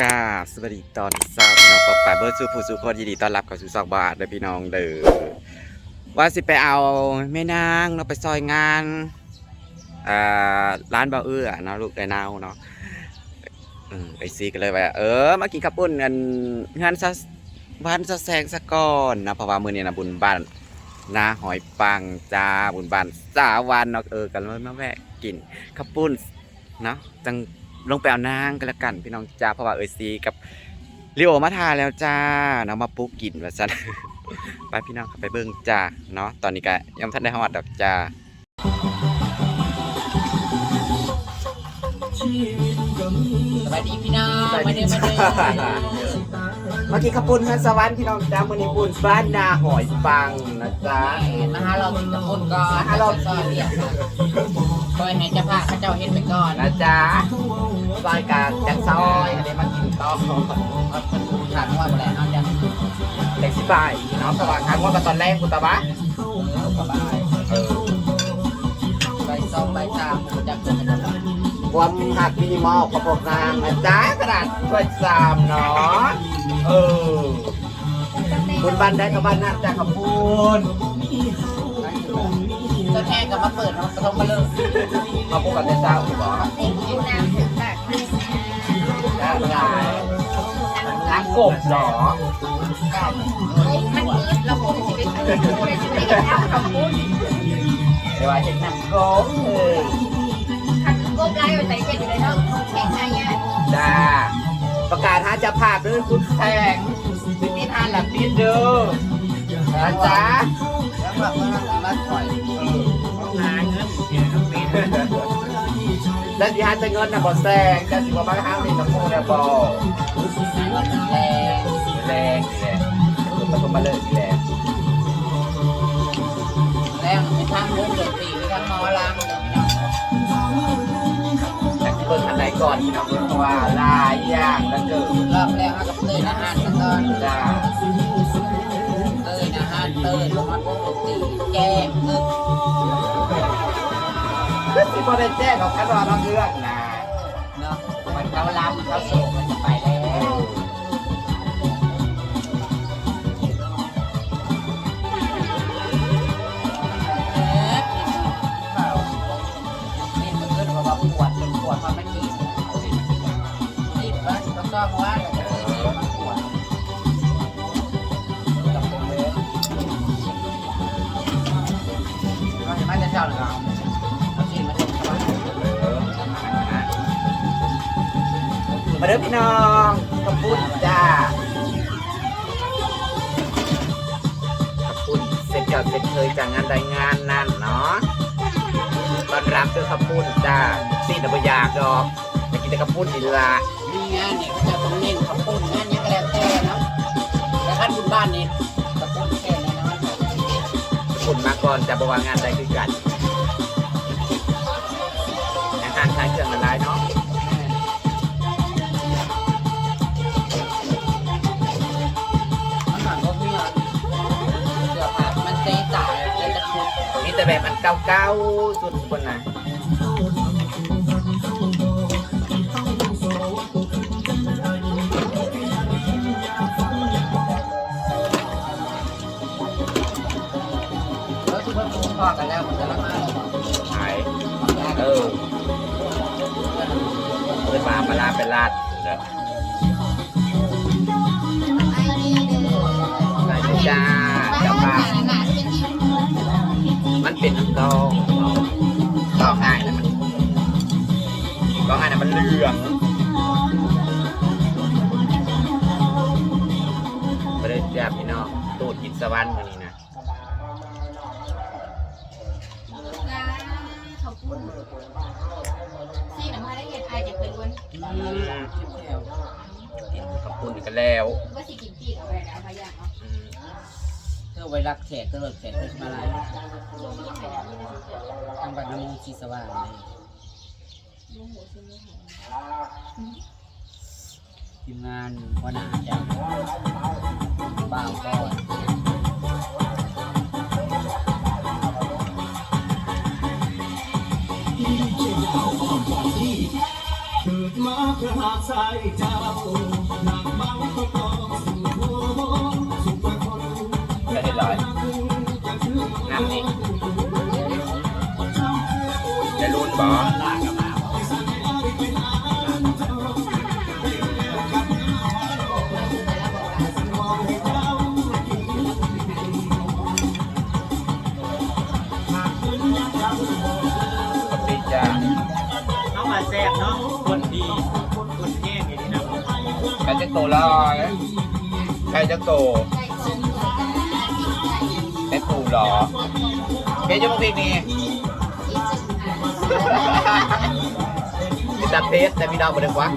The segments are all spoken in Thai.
กาสวัสดีตอนเช้าพี่น้องปอบปายเบิร์ดสู่ผู้สู่คนยินดีต้อนรับเข้าสู่ซอกบาทเด้อพี่น้องเด้อว่าสิไปเอาแม่นางเนาะไปซอยงานอ่าร้านเบาเอื้อเนาะลูกไอ้นาวเนาะอืมไอซีก็เลยว่าเออมากินข้าวปุ้นกันงานซะวันซะแซงซะก่อนนะเพราะว่ามื้อนี้นะบุญบ้านนาหอยปังจ้าบุญบ้านสาวันเนาะเออกันเลยมาแวะกินข้าวปุ้นเนาะจัง ลงไปเอานางกันละกัน พี่น้องจ้าเพราะว่าเอยซีกับลิโอมาทาแล้วจ้าเนาะมาปลุกกินว่าซั่นไปพี่น้องเข้าไปเบิ่งจ้าเนาะตอนนี้ก็ยังทันได้ฮอดดอกจ้าสวัสดีพี่น้องมาเด้อมาเด้อมากินข้าวปุ้นฮันสวรรค์พี่น้องจ้ามื้อนี้ปุ้นบ้านนาหอยปังนะจ๊ะมาหาเราถึงจะพูดก่อนมาหาเราซอยเรียก คอยให้เจ้าภาพพระเจ้าเห็นไปก่อนนะจ๊ะซอยกลางจังซอยอันนี้มากินต่อเอาคนถามว่าอะไรเอาจังเด็กสิบายเนาะสว่างครั้งว่าตอนแรกกูตะวะสบายเออใบซองใบตามมันจะเกิดอะไรความหักมินิมอลกระบอกนางนะจ๊ะกระดาษถ้วยสามเนาะเออคุณบันได้กับบ้านนั่นจ้ะขอบคุณ จ้าแค่กับมาเปิดมันกระทงมาเลิกขอบคุณกับเจ้าเจ้าคุณบอกเด็กอยู่น้ำถึงแบบได้ได้น้ำกบเหรอมันมืดเราคงจะไปพูดจะไปกันแล้วคำพูดเดี๋ยวว่าเห็นน้ำกบเออคันก้มไล่ไปใส่เจ็ดอยู่เลยเนาะแข่งไงอะจ้าประกาศหาเจะภาพด้วยคุณแสงสินิทานหลับปิดเด้อนะจ๊ะแล้วแบบว่ามาถอย แล้วที่หาจะเงินนะบ่แซงจะสิบ่มาหาเงินกับพวกแล้วบ่แรงแรงแหละคุณผสมมาเลยแหละแรงมีทั้งลูกเดือดตีมีทั้งมอลามแต่เปิดอันไหนก่อนพี่น้องเพราะว่าลายยางแล้วเกิดรอบแรกเอากับเตยอาหารซะก่อนจ้าเตยอาหารเตยลงมาพวกดนตรีแก้มนึก คือสิบ่ได้แจ้งของกันว่าเราเรื่องนะเนาะมันเขาลำเขาโศก ด้อพี่น้องขอบคุณจ้าขอบคุณเสร็จจอดเสร็จเคยจากงานใดงานนั่นเนาะต้อนรับด้วยขอบคุณจ้าซีนบ่อยากดอกอยากกินแต่ขอบคุณนี่ล่ะมีงานเนี่ยเขาจะต้องเน้นขับปุ่นงานเนี้ก็แล้วแต่เนาะแต่ขั้นบุญบ้านนี่ขับปุ่นแค่นี้นะมันขอบคุณมาก่อนจะบ่ว่างานใดคือกัน แต่แบบมันเก่าๆสุดคนน่ะพ่อกันแล้วมันจะละมาขายเออเปิดมาปลาร้าเป็นลาดเด้อ มันเป็นน้ำตองตองง่ายนะมันตองง่ายนะมันเหลืองไปเลยจ้าพี่น้องตูดกินสวรรค์วันนี้นะขอบคุณที่หนูมาได้เห็นไอจะเป็นวันขอบคุณกันแล้วว่าสิกินปีกเอาไปแล้วพยายามเนาะอืม เธอไว้รักแขกกตลอดแขกเลมาหลายทางบัดน้ำมูกชีสว่างเลยทีมงานวันอาจารย์บ่าวก่อนเกิดมาเพื่อหาใจเจ้าหนักบังคั จักโตเป็นปูหรอเจ๊จะมาพริกนี้ติดตาเพจแต่พี่ดาวบนได้กวัก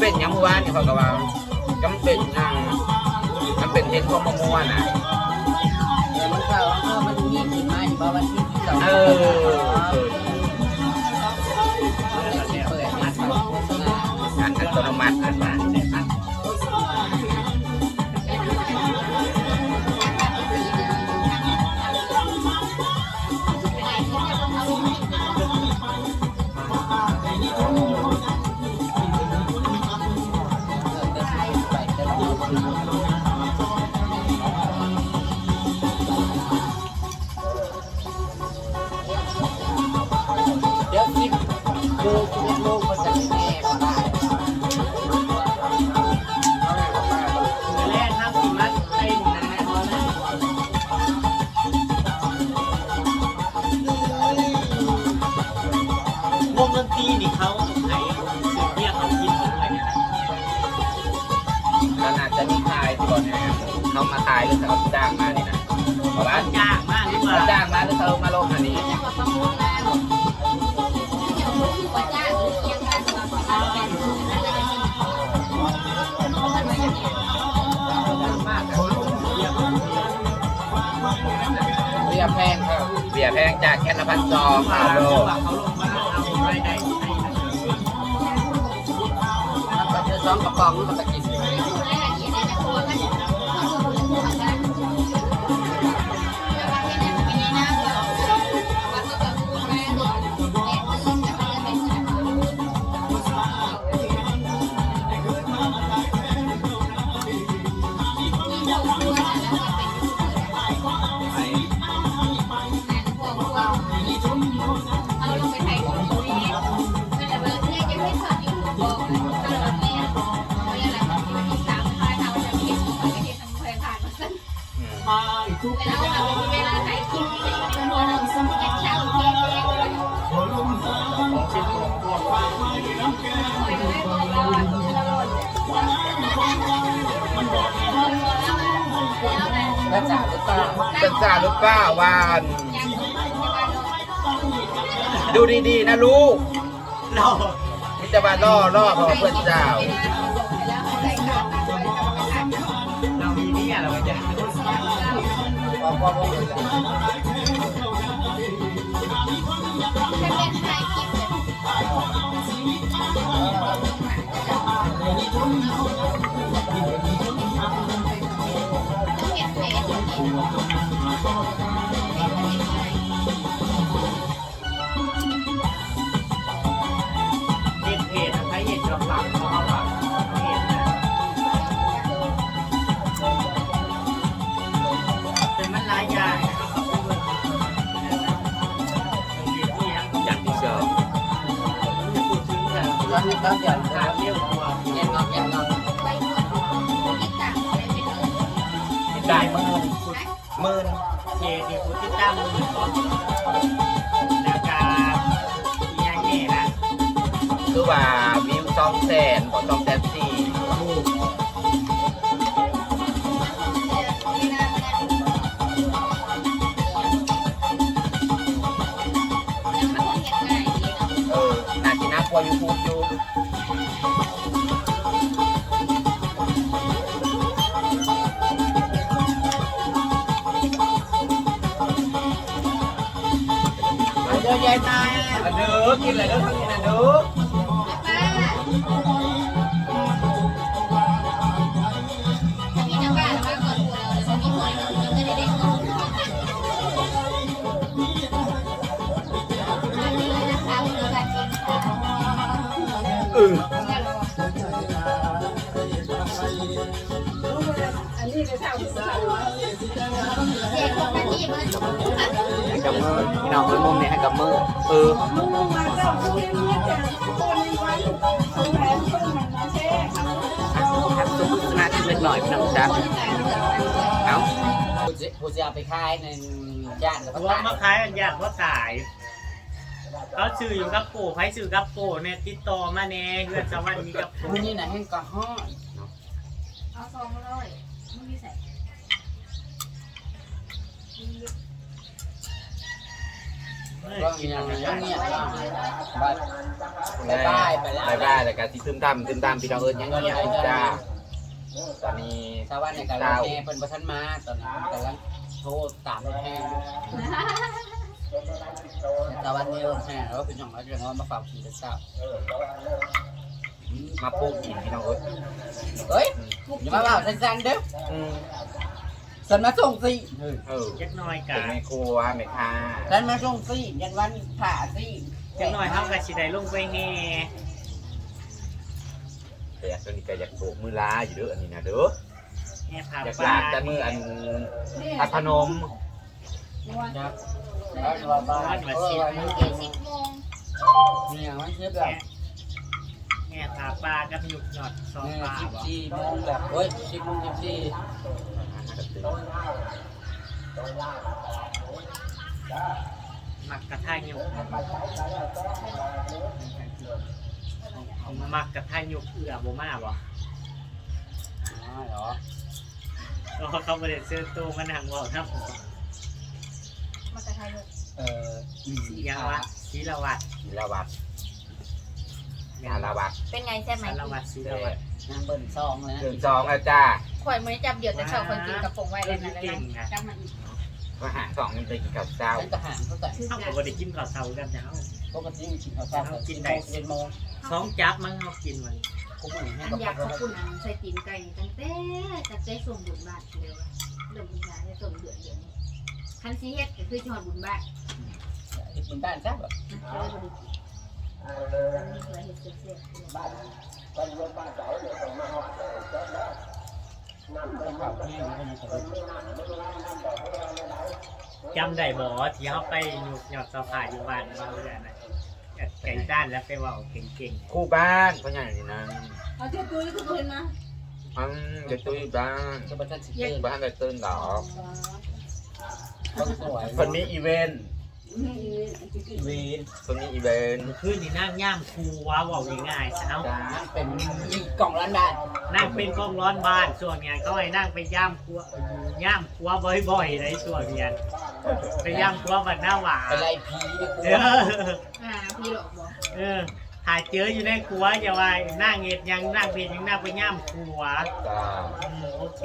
เป็นยังเมื่อวานนี่เขาก็ว่าจำเป็นนางจำเป็นเห็นของมะม่วงน่ะเดี๋วมันเขามันมีกินมาอยู่บ่วันที่สิบสองเออเปิอัตนมัติอัตโนมัติอัตโนมัติ แพงจากแคนาพันจอมเอาโลสองกระป๋องกะป๋อ เป็าวหรือเปล่าเป็นาวหรือเปล่าวาน ดูดีๆนะลูกรอมิจรบาล่อล่อเพราะเพื่อนสาเรามีนี่ยเราไม่ได้ความความความเป็นว Bye. แล้วก็ยังนี้นะคือว่าวิวสองแสนของสองแสนสี่เออน่าจะน่ากลัวอยู่พูดอยู่ Aduk, gila dong, aduk. กคนนั้นที่มันให้กับมือพี่น้องเอ้ยมุมนี้ให้กับมือเออมึงเจ้าผู้เลี้ยงเนี่ยแต่คนในวันสงแผนต้นมันมาแช่หักตุ้มหน้าที่เล็กหน่อยพี่น้องจ้าเอาผู้จะเอาไปขายในย่านวก็วมตามาขายกันอยากว่าขายเขาซื้ออยู่กับปู่ไผซื้อกับปู่เนี่ยติดต่อมาแน่เพื่อนสวรรค์มีกับปู่นี้น่ะแห้งกระห้อเอาซองร้อย ไม่มีใส่เฮ้ยก็กินยัอะงไรยังกันเงียบบ้างบายบายไปแล้วบายบายแต่การที่ซึมตามซึมตามพี่น้องเอ้ยยังเงียบอยู่จ้าตอนนี้ชาวบ้านในการรถแห่เพิ่นบ่ทันมาตอนนี้เพิ่นกำลังโทรตามรถแห่ชาวบ้านนี้รถแห่แล้วเป็นหยังไงเรื่องว่ามาฝากกินแต่เช้า มาปลูกกินพี่น้องเอ้ยเฮ้ยอย่ามาเว้าสั้นๆเด้ออืมฉันมาส่งสิเออยักน้อยกะเป็นแม่ครัวแม่ค้าฉันมาส่งสิยันวันผ่าสิยักน้อยเฮากับสิได้ลงไปแห่แต่อยากตัวนี้ก็อยากโบกมือลาอยู่เด้ออันนี้นะเด้อแห่ผาอยากปลาลากแต่มืออันพัดพนมครับแล้วว่าบ้านเออวันนี้เจ็ดสิบโมงเนี่ยมันเทียบแบบ แห่ผาปลากับหยุกหยอดซองเนี่ยปลาสิบบ่สี่โมงแบบเฮ้ยสิบโมงสิบสี่มักกระทายหยุกมักกระทายหยุกเอือบ่มาบ่อ๋อเหรอก็เขาบ่ได้ซื้อตู้มานั่งเว้าครับมากระทายเลยเออสียังวะศิลวัตรศิลวัต งานละวัตเป็นไงแซ่บไหมสารวัตรศิลวัตรนางเบิ้ลซองเลยนะเดือนสองแล้วจ้าข่อยมือจับเดี่ยวแต่ชอบคนกินกระป๋องไว้เลยนะแล้วนะจับมาอีกมาหาสองมันไปกินกับเจ้าฉันก็หางเขาแต่ชื่อเฮากัก็นบ่ได้กินข้าวเช้ากันจ้าปกติกินข้าวเช้ากินได้เจ็ดโมงสองจับมั้งเฮากินมันคุ้มหนึ่งให้อันกับอยากขอบคุณอันใส่ตีนไก่ตั้งแต่ตั้งแต่ส่งบุญบ้านเลยว่าเรื่องบุญบ้านได้ส่งเดือนเดือนนี้คันซีเฮ็ดก็คือจอดบุญบ้านกินบ้านจ้าแบบ นะแล้วก็บ่ได้กินมีเคยเฮ็ดเสียๆบ้านบ้านบ้านเก่าเดี๋ยวผมมาหอดน้ำเป็นแบบนี้มันจะเป็นจำได้บ่ที่เฮาไปหยุกหยอดสะพายอยู่บ้านเราเลยนะไก่ด้านแล้วไปเว้าเก่งคู่บ้านเพราะอย่างนี้นะเอาเจ้าตุ้ยก็เพิ่นมาอืมเดี๋ยวตุ้ยบ้านจะเป็นชั้นสิบเอ็ดบ้านแบบตื่นดอกคนสวยคนมีอีเวนต์ วีนคนมีอีเวนต์ๆเมื่อคืนนี่นั่งย่ามครูว้าเว้าง่ายๆซะเนาะจ้านั่งเป็นยิงกล่องล้านบาทนั่งเป็นกองร้อนบ้านส่วนงานเขาให้นั่งไปย่ามครัวย่ามครัวบ่อยๆในส่วนงานไปย่ามครัววันหน้าหวาเป็นไรผีดิคุเอณออ่าพี่หลอกบอกเออ ถ่ายเจออยู่ในครัวอย่าว่านั่งเงียยังนั่งเพียยังนั่งไปย่ามครัวจ้าอืมโอเค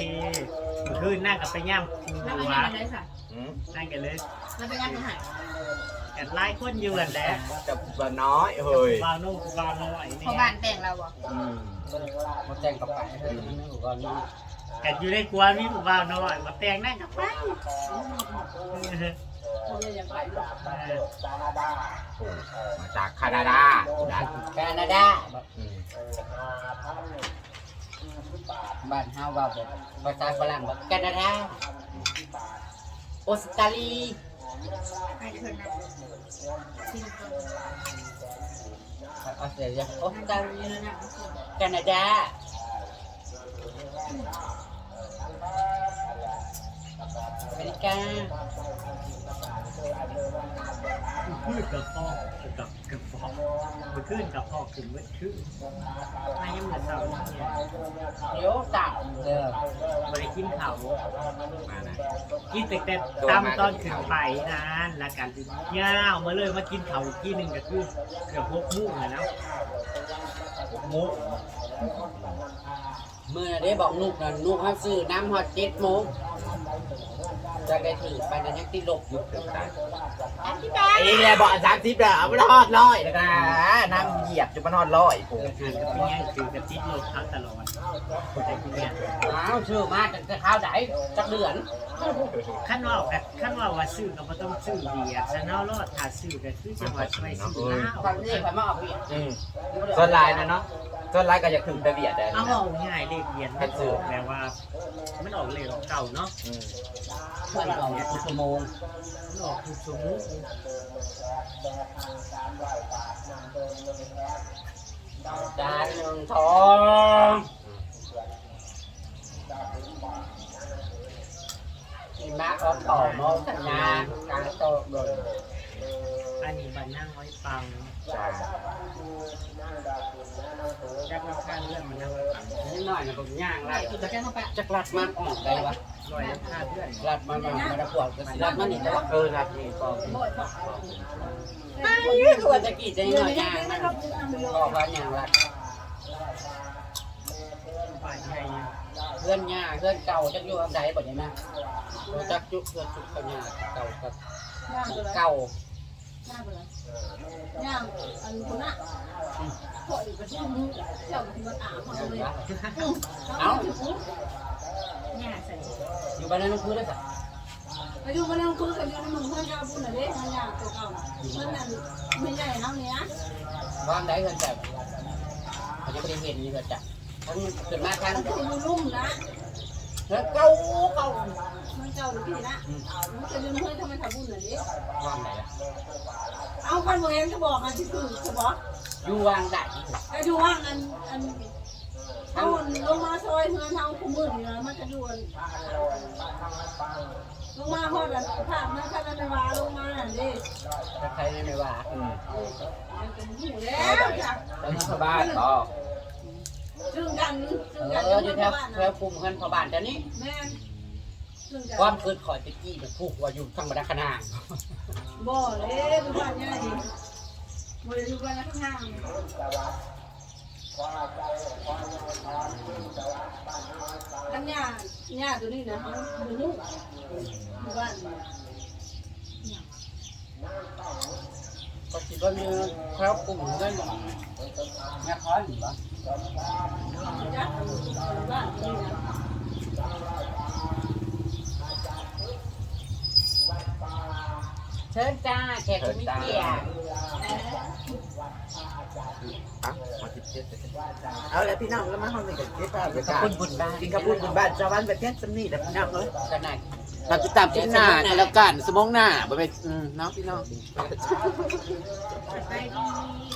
เมื่อคืนนั่งกับไปย่ามครัแล้ววอันนี้อะไรสักอืมนั่งกันเลยแล้วเป็นงานอาหารกันไล่คนอยู่กันแหล้วกับบ้านน้อยเฮ้ยบางนุ่มบางน้อยพอเนี่บ้ายนแต่งเราบอกอืมมาแจ้งกับไปให้มันอยู่ก่อนนี่กันอยู่ในครัวมีผู้บ่าวน้อยมาแต่งนั่งกับไปเขาเลยยังไปเออ โอ้มาจากแคนาดาดันแคนาดาอืมบ้านเฮาว่าแบบภาษาฝรั่งแบบแคนาดาออสเตรเลียให้เพิ่นนะชิมก่อนออสเตรเลียออสเตรเลียเนื้อหนังแคนาดาอเมริกา พืชกับพ่อกับกับพ่อเมื่อคืนกับพ่อขึ้นมื่อคืนมายังเหมือนเสาเนี่ยเดี๋ยวต่าเด้อบริกินเขามานะกินแต่แต่ตำตอนขึ้นไปนานแล้วกันย่าวมาเลยมากินเขาอีกที่หนึ่งก็คือเกือบหกโมุ้งเลยนะหกโมุ้งเมื่อได้บอกลูกนะลูกให้ซื้อน้ำฮอตเจ็ดโมง จะได้ถือไปนั้นยังติดลบอยู่ถึงตายอันที่บ้านไอ้เนี่ยบอกสามสิบแล้วไปทอดร้อยนะนั่งเหยียบจนมันทอดร้อยผมเกิดกับพี่แง่คือกระติดโลกเขาตลอด อ้าวชื่อมากจะข้าวไหนจักเดือนขั้นว่ากันขั้นว่าว่าซื้อก็บ่ต้องซื้อเบียร์ฉันเอารอดถ้าซื้อก็คือจังหวัดช่วยซื้อน้าความนี้ความมาออกพี่อืมส่วนลายนะเนาะส่วนลายก็อยากถึงไปเบียดได้เอาเอาง่ายเลขเบียนมันออกแปลว่า มันออกเลขของเก่าเนาะอืมเพื่อนออกทุกชั่วโมงมันออกทุกสมมุติจานหนึ่งทองกิน มากออกต่อมองสัญญาการโตเลยอันนี้บันนั่งไว้ปังใช่จักราคาเลื่อนมันนั่งไว้ปังนิดหน่อยนะผมย่างไรคือจะแก้มาแปะจักรัดมันออกได้วะร้อยราคาเลื่อนรัดมันมามาตะขวดก็สิรัดมันนี่แต่ว่าเออครับนี่ก็บ่อยพอไม่คือว่าจะกี่ได้เดี๋หยวน่อยนี้ย่างไม่มันรับทำโยบอกว่าอย่างรัดป่าใหญ่เพื่อนย่าเพื่อนเก่าจักอยู่อันใดบ่ได้นะจักจุเพื่อนจุกกันย่าเก่ากับย่างเลยเก่าย่างเลยย่างอันคนน่ะพออีกประชุมมือเจ้าที่มันอาบมาเลยเอ้าเนี่ยใส่อยู่บ้านนั้นคือได้สักอายุมันนั่งคุยกันอยู่ในมือเพื่อนยาบุญน่ะเด้มันย่างตัวเก่าเพื่อนนั่นไม่ใหญ่เท่านี้นะบ้านใดเพื่อนแต่เขาจะไม่ได้เห็นนี่เพื่อนจ้ะทั้งเกิดมาทางมันคือมันลุ่มนะเฮ้ยเก่าเก่า มันเจ้าหรือพี่นะมันจะยืนเพื่อนทำไมทำบุญน่ะเด้ว่างไหนล่ะเอาคนโมเองจะบอกอันที่คือจะบอกอยู่วางได้ไอ้ดูว่างอันอันเอาลงมาซอยเพื่อนเท่าคุ้มมือนี่นะมันจะดวนลงมาพอดภาพนั้นคันนั้นวาลงมาน่ะดิถ้าใครไม่ว่าอืมมันเป็นหูแล้วจ้ะแล้วชาวบ้านก็ซึ่งกันซึ่งเอกันออยู่แถวแถวกลุ่มกันพอบ้านแต่นี้แม่ ซึ่งกันความคืดคอยตะกี้มันพูกว่าอยู่ทางบันไดขนางบ่เลยดูบ้านเนี่ยดิบ่ได้ดูบ้านข้างล่างอันเนี้ยเนี่ยตัวนี้นะเขาดูหูดูบ้านก็คิดว่ามีแถวกลุ่มกันเนี่ยคอยหรือเปล่า จ้ะบ้านตัวนี้นะ เชิญจ้าแขกผู้มีเกียรติอะมาคิดเจ็ดเอาแล้วพี่น้องแล้วมาห้องหนึ่งกับเจ็ดบ้านขอบคุณบุญบ้านกินกระปุกบุญบ้านชาวบ้านแบบนี้สำนีแต่พี่น้องเอ้ยกันไหนเราจะตามที่หน้ากันแล้วกันสมองหน้าบ่เป็นอืมเนาะพี่น้องไปดี